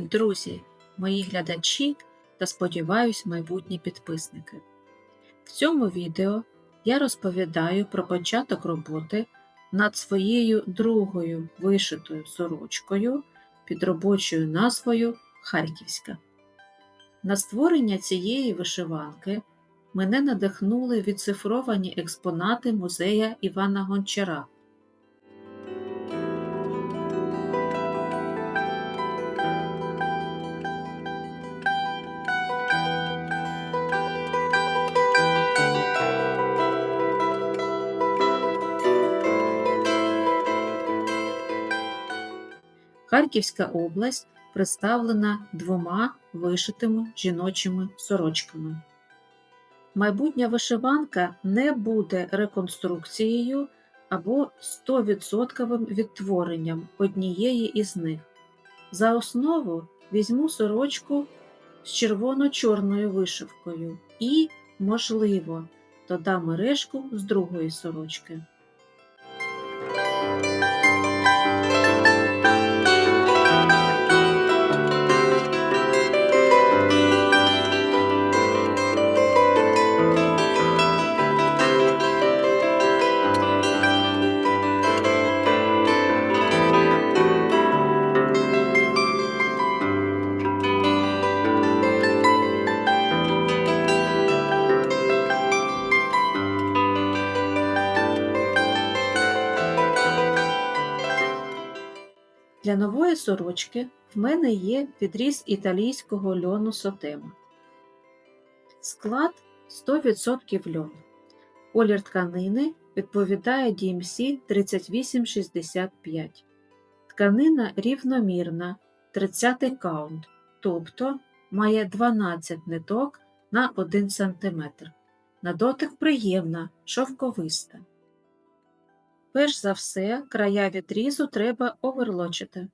друзі, мої глядачі та сподіваюсь, майбутні підписники. В цьому відео я розповідаю про початок роботи над своєю другою вишитою сорочкою під робочою назвою Харківська. На створення цієї вишиванки мене надихнули відцифровані експонати музея Івана Гончара. Харківська область представлена двома вишитими жіночими сорочками. Майбутня вишиванка не буде реконструкцією або 100% відтворенням однієї із них. За основу візьму сорочку з червоно-чорною вишивкою і, можливо, додам мережку з другої сорочки. Для нової сорочки в мене є відріз італійського льону сотема. Склад 100% льон. Колір тканини відповідає DMC 3865. Тканина рівномірна 30 каунт, тобто має 12 ниток на 1 см. На дотик приємна, шовковиста. Перш за все, края відрізу треба оверлочити.